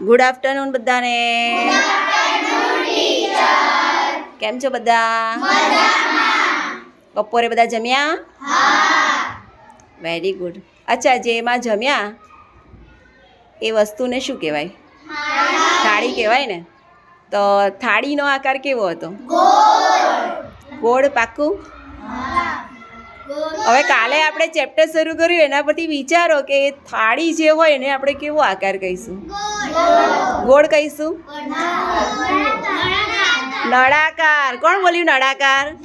Good afternoon બધાને. કેમ છો બધા? બપોરે બધા જમ્યા? વેરી ગુડ અચ્છા જે એમાં જમ્યા એ વસ્તુને શું કહેવાય? થાળી. કહેવાય ને? તો થાળીનો આકાર કેવો હતો? ગોળ પાકું? હવે કાલે આપણે ચેપ્ટર શરૂ કર્યું, એના પરથી વિચારો કે થાળી જે હોય એને આપણે કેવો આકાર કહીશું? ગોળ કહીશું? નળાકાર. કોણ બોલ્યું નળાકાર?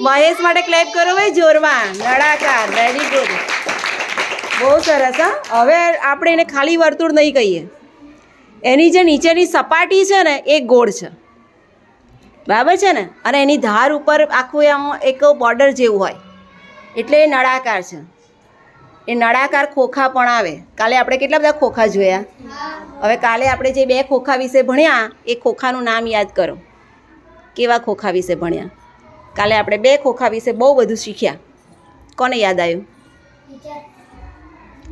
મહેશ માટે ક્લેપ કરો ભાઈ જોરમાં. નળાકાર. વેરી ગુડ બહુ સરસ, હા? હવે આપણે એને ખાલી વર્તુળ નહીં કહીએ. એની જે નીચેની સપાટી છે ને, એ ગોળ છે. બરાબર છે ને? અને એની ધાર ઉપર આખું આમ એક બોર્ડર જેવું હોય. એટલે એ નળાકાર છે. એ નળાકાર ખોખા પણ આવે. કાલે આપણે કેટલા બધા ખોખા જોયા? હવે કાલે આપણે જે બે ખોખા વિશે ભણ્યા, એ ખોખાનું નામ યાદ કરો. કેવા ખોખા વિશે ભણ્યા? કાલે આપણે બે ખોખા વિશે બહુ બધું શીખ્યા. કોને યાદ આવ્યું?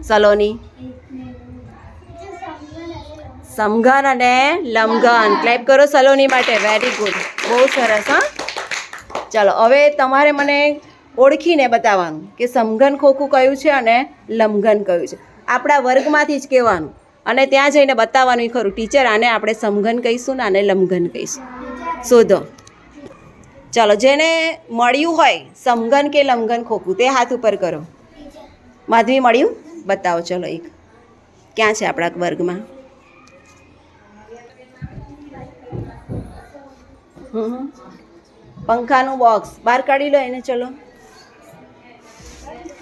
સલોની. સમઘન અને લમઘન. ક્લેપ કરો સલોની માટે. વેરી ગુડ બહુ સરસ, હા. ચાલો, હવે તમારે મને ઓળખીને બતાવવાનું કે સમઘન ખોખું કયું છે અને લમઘન કયું છે. આપણા વર્ગમાંથી જ કહેવાનું અને ત્યાં જઈને બતાવવાનું ખરું. ટીચર આને આપણે સમઘન કહીશું ને આને લંઘન કહીશું. શોધો. ચાલો, જેને મળ્યું હોય સમઘન કે લંઘન ખોખું, તે હાથ ઉપર કરો. માધવી, મળ્યું? બતાવો, ચલો એક. ક્યાં છે આપણા વર્ગમાં. પંખાનું બોક્સ બહાર કાઢી લો એને, ચલો.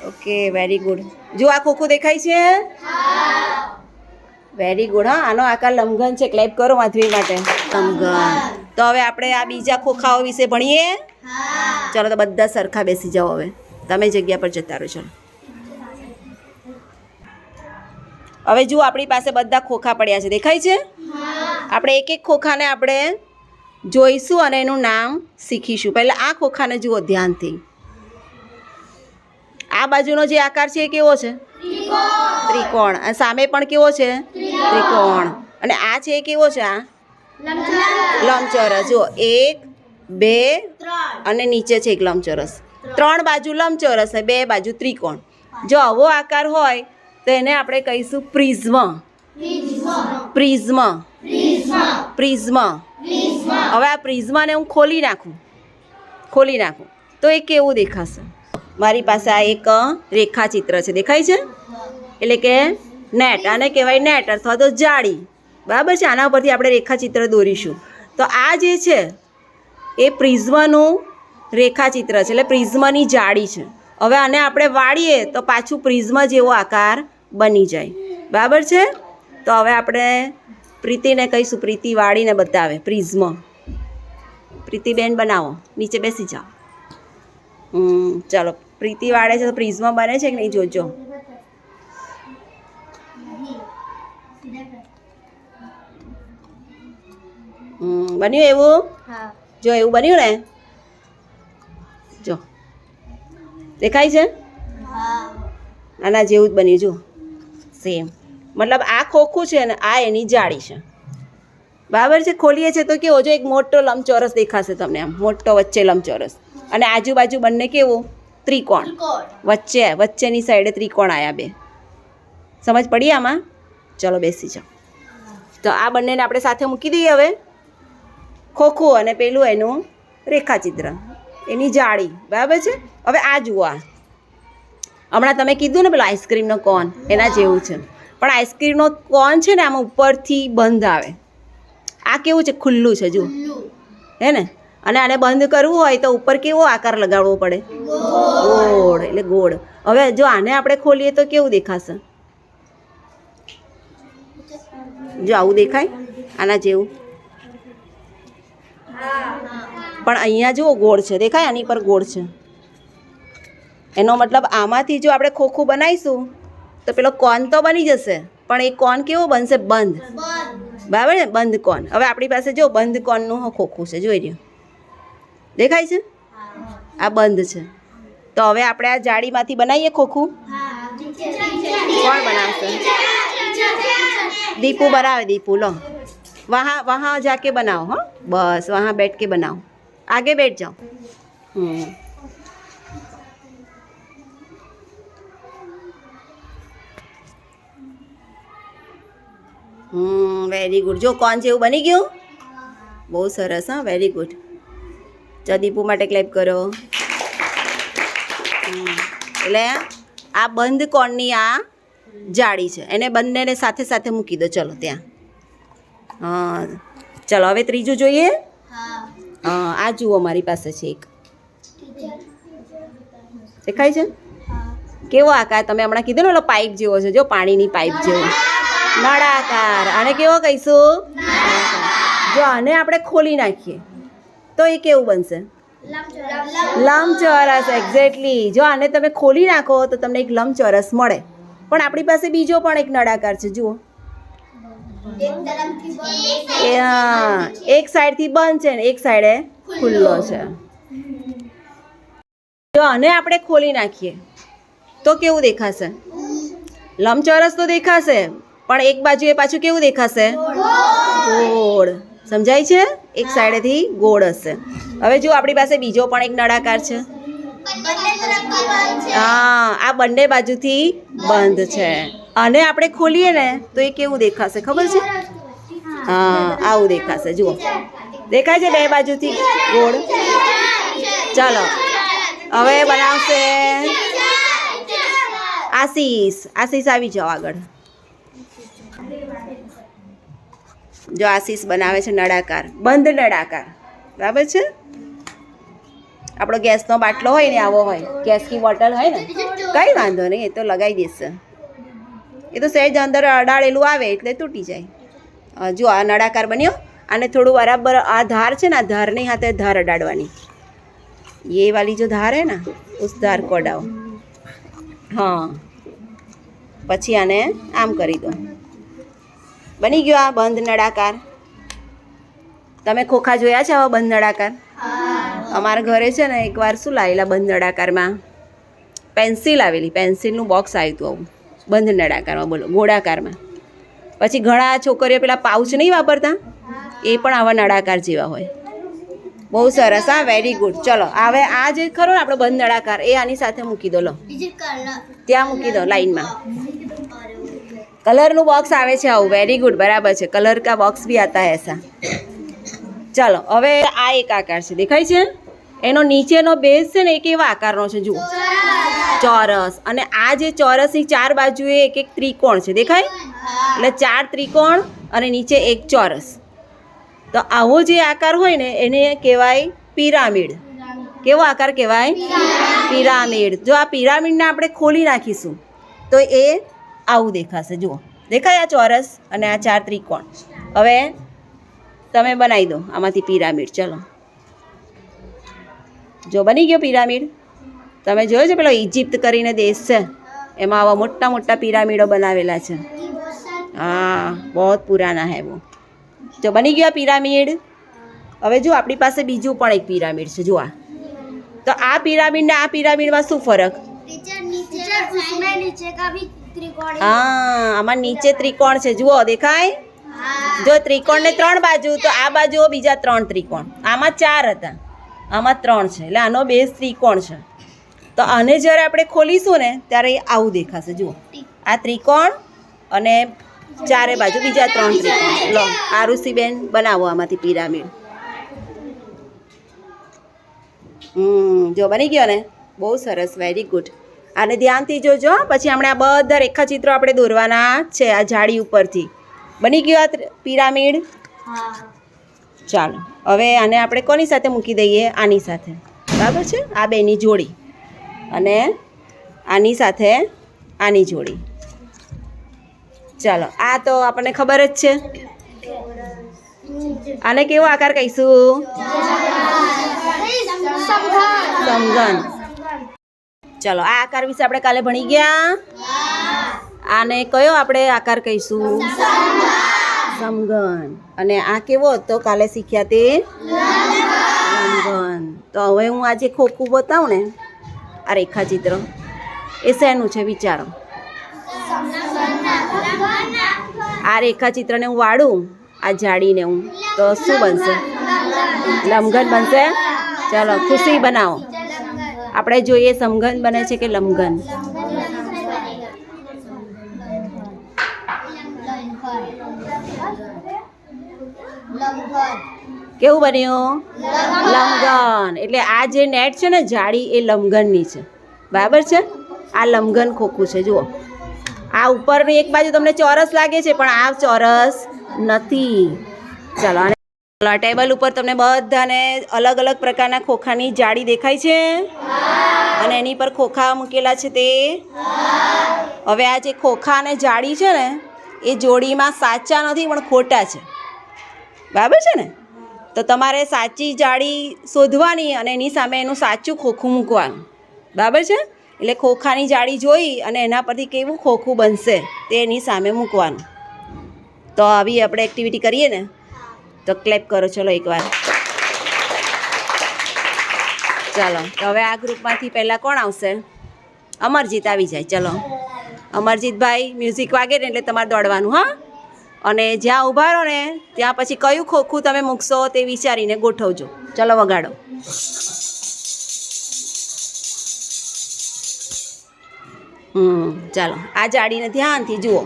ઓકે વેરી ગુડ જો આ ખોખું દેખાય છે? વેરી ગુડ હા. આનો આકાર લંઘન છે ક્લેપ કરો માધવી માટે. લંઘન તો હવે આપણે આ બીજા ખોખાઓ વિશે ભણીએ? ચલો તો બધા સરખા બેસી જાઓ હવે. તમે જગ્યા પર જતા રહો ચલો. હવે જુઓ આપણી પાસે બધા ખોખા પડ્યા છે. દેખાય છે? આપણે એક એક ખોખાને આપણે જોઈશું અને એનું નામ શીખીશું. પહેલાં આ ખોખાને જુઓ ધ્યાનથી. આ બાજુનો જે આકાર છે એ કેવો છે? ત્રિકોણ. અને સામે પણ કેવો છે? ત્રિકોણ. અને આ છે એ કેવો છે આ? લંબચોરસ. જુઓ, એક, બે અને નીચે છે એક લંબચોરસ. ત્રણ બાજુ લંબચોરસ બે બાજુ ત્રિકોણ. જો આવો આકાર હોય, તો એને આપણે કહીશું પ્રિઝમ. પ્રિઝમ. પ્રિઝમ. હવે આ પ્રિઝમાને હું ખોલી નાખું. ખોલી નાખું. તો એ કેવું દેખાશે? મારી પાસે આ એક રેખાચિત્ર છે. દેખાય છે? એટલે કે નેટ આને કહેવાય નેટ અથવા તો જાળી. બરાબર છે? આના ઉપરથી આપણે રેખાચિત્ર દોરીશું. તો આ જે છે, એ પ્રિઝ્મનું રેખાચિત્ર છે. એટલે પ્રિઝ્મની જાળી છે. હવે આને આપણે વાળીએ તો પાછું પ્રિઝ્મ જેવો આકાર બની જાય. બરાબર છે? તો હવે આપણે પ્રીતિને કહીશું. પ્રીતિ વાળીને બતાવે. પ્રિઝમ. પ્રીતિબેન, બનાવો. નીચે બેસી જાઓ. ચાલો પ્રીતિ વાળે છે તો પ્રિઝમાં બને છે કે નહીં જોજો? બન્યું એવું? જો એવું બન્યું ને? જો. દેખાય છે? આના જેવું જ બન્યું જો. સેમ મતલબ આ ખોખું છે ને આ એની જાળી છે. બરાબર છે? ખોલીએ છે તો કેવો? જો એક મોટો લંબચોરસ દેખાશે તમને આમ મોટો વચ્ચે લંબચોરસ. અને આજુબાજુ બંને કેવું? ત્રિકોણ. વચ્ચે વચ્ચેની સાઈડે ત્રિકોણ આવ્યા બે. સમજ પડી આમાં? ચલો બેસી જાઓ. તો આ બંનેને આપણે સાથે મૂકી દઈએ હવે. ખોખું અને પેલું એનું રેખાચિત્ર. એની જાળી. બરાબર છે? હવે આ જુઓ આ. હમણાં તમે કીધું ને પેલો આઈસ્ક્રીમનો કોન એના જેવું છે. પણ આઈસ્ક્રીમનો કોન છે ને આમાં ઉપરથી બંધ આવે. આ કેવું છે? ખુલ્લું છે જુઓ. હે ને? અને આને બંધ કરવું હોય તો ઉપર કેવો આકાર લગાડવો પડે? ગોળ એટલે ગોળ. હવે જો આને આપણે ખોલીએ તો કેવું દેખાશે? જો આવું દેખાય? આના જેવું. પણ અહીંયા જુઓ ગોળ છે. દેખાય આની પર ગોળ છે. એનો મતલબ આમાંથી જો આપણે ખોખું બનાવીશું તો પેલો કોન તો બની જશે. પણ એ કોન કેવો બનશે? બંધ. બરાબર ને? બંધ કોન. હવે આપણી પાસે જો બંધ કોનનું ખોખું છે. જોઈ રહ્યું દેખાય છે? આ બંધ છે. તો હવે આપણે આ જાળીમાંથી બનાવીએ ખોખું? કોણ બનાવશે? દીપુ બનાવે, દીપુ, લો. વહા વહા જાકે બનાવો, હો. બસ, વહા બેઠ કે બનાવો. આગે બેઠ જાઓ. હમ. હમ વેરી ગુડ જો કોણ જેવું બની ગયું? બહુ સરસ, હા વેરી ગુડ ચો દીપુ માટે ક્લેપ કરો. એટલે આ બંધ કોણની આ જાળી છે. એને બંનેને સાથે સાથે મૂકી દો. ચલો ત્યાં. હા. ચલો હવે ત્રીજું જોઈએ? હા. આ જુઓ મારી પાસે છે એક. દેખાય છે? કેવો આકાર? તમે હમણાં કીધું ને ઓલો પાઇપ જેવો છે. જો પાણીની પાઇપ જેવો. નળાકાર. આને કેવો કહીશું? જો આને આપણે ખોલી નાખીએ. તો એ કેવું બનશે? લંબચોરસ એક્ઝેક્ટલી જો આને તમે ખોલી નાખો, તો તમને એક લંબચોરસ મળે. પણ આપણી પાસે બીજો પણ એક નળાકાર છે, જુઓ. એક સાઈડથી બંધ છે ને, એક સાઈડે ખુલ્લો છે. જો આને આપણે ખોલી નાખીએ, તો કેવું દેખાશે? લંબચોરસ તો દેખાશે, પણ એક બાજુએ પાછું કેવું દેખાશે? ગોળ. સમજાય છે? એક સાઈડેથી ગોળ હશે. હવે જો આપણી પાસે બીજો પણ એક નળાકાર છે. હા, આ બંને બાજુથી બંધ છે. અને આપણે ખોલીએ ને, તો એ કેવું દેખાશે, ખબર છે? હા, આવું દેખાશે, જુઓ. દેખાય છે બે બાજુથી ગોળ? ચાલો, હવે બનાવશે આશીષ. આશીષ આવી જાઓ આગળ. જો આશીષ બનાવે છે નળાકાર, બંધ નળાકાર, બરાબર છે? આપણો ગેસનો બાટલો હોય ને આવો હોય, ગેસની બોટલ હોય ને, કંઈ વાંધો નહીં, એ તો લગાવી દેશે. એ તો સહેજ અંદર અડાળેલું આવે એટલે તૂટી જાય. જો આ નળાકાર બન્યો અને થોડું બરાબર આ ધાર છે ને, આ ધારની હાથે ધાર અડાડવાની. એ વાલી જો ધાર હે ને, ઉસ ધાર કોડાઓ. હા. પછી આને આમ કરી દો. બની ગયો આ બંધ નળાકાર? તમે ખોખા જોયા છે આવા બંધ નળાકાર? અમારા ઘરે છે ને એકવાર શું લાવેલા બંધ નળાકારમાં? પેન્સિલ આવેલી પેન્સિલનું બોક્સ આવ્યું હતું આવું બંધ નળાકારમાં બોલો ગોળાકારમાં. પછી ઘણા છોકરીઓ પેલા પાઉચ નહીં વાપરતા? એ પણ આવા નળાકાર જેવા હોય. બહુ સરસ હા વેરી ગુડ ચલો હવે આ જે ખરો ને આપણો બંધ નળાકાર એ આની સાથે મૂકી દો લો. ત્યાં મૂકી દો લાઈનમાં. કલરનું બોક્સ આવે છે આવું વેરી ગુડ બરાબર છે. કલર કા બોક્સ બી આતા એસા. ચાલો, હવે આ એક આકાર છે, દેખાય છે? એનો નીચેનો બેઝ છે ને એક એવા આકારનો છે, જુઓ. ચોરસ. અને આ જે ચોરસની ચાર બાજુએ એક એક ત્રિકોણ છે, દેખાય? એટલે ચાર ત્રિકોણ અને નીચે એક ચોરસ. તો આવો જે આકાર હોય ને, એને કહેવાય પિરામિડ. કેવો આકાર કહેવાય? પિરામિડ. જો આ પિરામિડને આપણે ખોલી નાખીશું, તો એ આવું દેખાશે. જુઓ. દેખાય આ ચોરસ અને આ ચાર ત્રિકોણ. હવે તમે બનાવી દો. આમાંથી પિરામિડ. ચલો. જો બની ગયો પિરામિડ, તમે જોયો છે પેલો ઇજિપ્ત કરીને દેશ છે? એમાં આવા મોટા મોટા પિરામિડો બનાવેલા છે. હા બહુ પુરાના હે વો. જો બની ગયો પિરામિડ, હવે જો આપણી પાસે બીજું પણ એક પિરામિડ છે. જુઓ તો આ પિરામિડ ને આ પિરામિડમાં શું ફરક? નીચે હા આમાં નીચે ત્રિકોણ છે. જુઓ દેખાય? જો ત્રિકોણ ને ત્રણ બાજુ તો આ બાજુઓ બીજા ત્રણ ત્રિકોણ. આમાં ચાર હતા. આમાં ત્રણ છે. એટલે આનો બેઝ ત્રિકોણ છે. તો આને જ્યારે આપણે ખોલીશું ને ત્યારે એ આવું દેખાશે. જુઓ. આ ત્રિકોણ અને ચારે બાજુ બીજા ત્રણ ત્રિકોણ. લો આરુષીબેન બનાવો આમાંથી પિરામિડ. હમ જો બની ગયો ને? બહુ સરસ વેરી ગુડ આને ધ્યાનથી જોજો પછી હમણાં આ બધા રેખાચિત્રો આપણે દોરવાના છે આ જાળી ઉપરથી. બની ગયો આ પિરામિડ? ચાલો. હવે આને આપણે કોની સાથે મૂકી દઈએ? આની સાથે. બરાબર છે? આ બેની જોડી. અને આની સાથે આની જોડી. ચાલો. આ તો આપણને ખબર જ છે. આને કેવો આકાર કહીશું? સમઘન. ચલો, આ આકાર વિશે આપણે કાલે ભણી ગયા. આને કયો આપણે આકાર કહીશું? સમઘન. અને આ કેવો હતો? કાલે શીખ્યા તે? સમઘન. તો હવે હું આજે ખોખું બતાવું ને, આ રેખાચિત્ર. એ શેનું છે, વિચારો. આ રેખાચિત્રને હું વાળું, આ જાડીને હું. તો શું બનશે? લમઘન બનશે? ચલો, ખુશી બનાવો. આપણે જોઈએ સમઘન બને છે કે લમઘન? કેવું બન્યું? લમઘન. એટલે આ જે નેટ છે ને જાળી એ લમઘનની છે. બરાબર છે? આ લમઘન ખોખું છે, જુઓ. આ ઉપરની એક બાજુ તમને ચોરસ લાગે છે, પણ આ ચોરસ નથી. ચલો ચલો, ટેબલ ઉપર તમને બધાને અલગ અલગ પ્રકારના ખોખાની જાળી દેખાય છે? અને એની પર ખોખા મૂકેલા છે તે? હવે આ જે ખોખા અને જાળી છે ને એ જોડીમાં સાચા નથી પણ ખોટા છે. બરાબર છે ને? તો તમારે સાચી જાળી શોધવાની અને એની સામે એનું સાચું ખોખું મૂકવાનું. બરાબર છે? એટલે ખોખાની જાળી જોઈ અને એના પરથી કેવું ખોખું બનશે તે એની સામે મૂકવાનું. તો આવી આપણે એક્ટિવિટી કરીએ ને. તો ક્લેપ કરો, ચલો એકવાર. ચાલો, તો હવે આ ગ્રુપમાંથી પહેલાં કોણ આવશે? અમરજીત આવી જાય, ચલો. અમરજીતભાઈ મ્યુઝિક વાગે ને એટલે તમારે દોડવાનું, હા? અને જ્યાં ઊભા રહો ને, ત્યાં પછી કયું ખોખું તમે મૂકશો તે વિચારીને ગોઠવજો. ચલો, વગાડો. હમ, ચાલો, આ જાડીને ધ્યાનથી જુઓ.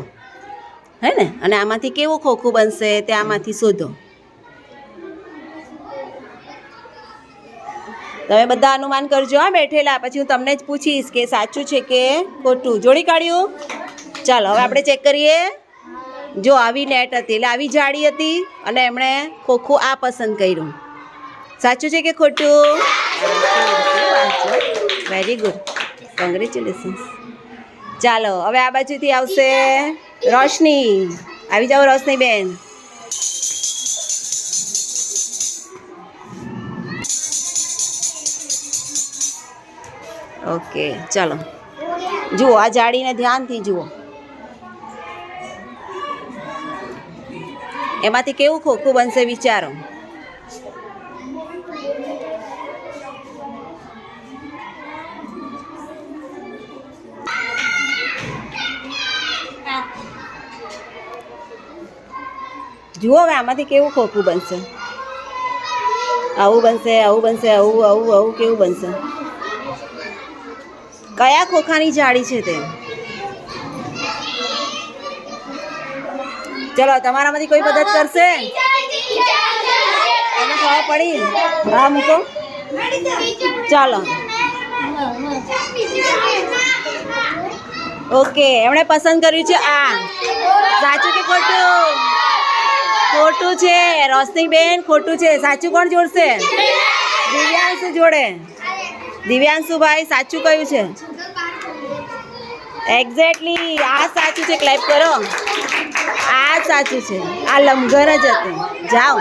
હે ને? અને આમાંથી કેવું ખોખું બનશે તે આમાંથી શોધો. તમે બધા અનુમાન કરજો, હા, બેઠેલા. પછી હું તમને જ પૂછીશ કે સાચું છે કે ખોટું. જોડી કાઢ્યું? ચાલો, હવે આપણે ચેક કરીએ. જો આવી નેટ હતી, એટલે આવી જાડી હતી અને એમણે ખોખું આ પસંદ કર્યું. સાચું છે કે ખોટું? વેરી ગુડ કોંગ્રેચ્યુલેશન્સ ચાલો, હવે આ બાજુથી આવશે રોશની. આવી જાઓ રોશની બેન. ઓકે, ચાલો. જુઓ, આ જાળીને ધ્યાનથી જુઓ. એમાંથી કેવું ખોખું બનશે વિચારો. જુઓ હવે આમાંથી કેવું ખોખું બનશે. આવું બનશે આવું બનશે, આવું આવું આવું કેવું બનશે. કયા ખોખાની જાળી છે તે? ચલો, તમારામાંથી કોઈ મદદ કરશે? ખબર પડી? હા, મૂકો. ચાલો. ઓકે, એમણે પસંદ કર્યું છે આ. સાચું કે ખોટું? ખોટું છે. રોશની બેન ખોટું છે. સાચું કોણ જોડશે? દિવ્યાંશ જોડે. દિવ્યાંશુભાઈ સાચું કયું છે? એક્ઝેક્ટલી આ સાચું છે. ક્લેપ કરો. આ સાચું છે. આ લમઘર જ હતું. જાઓ.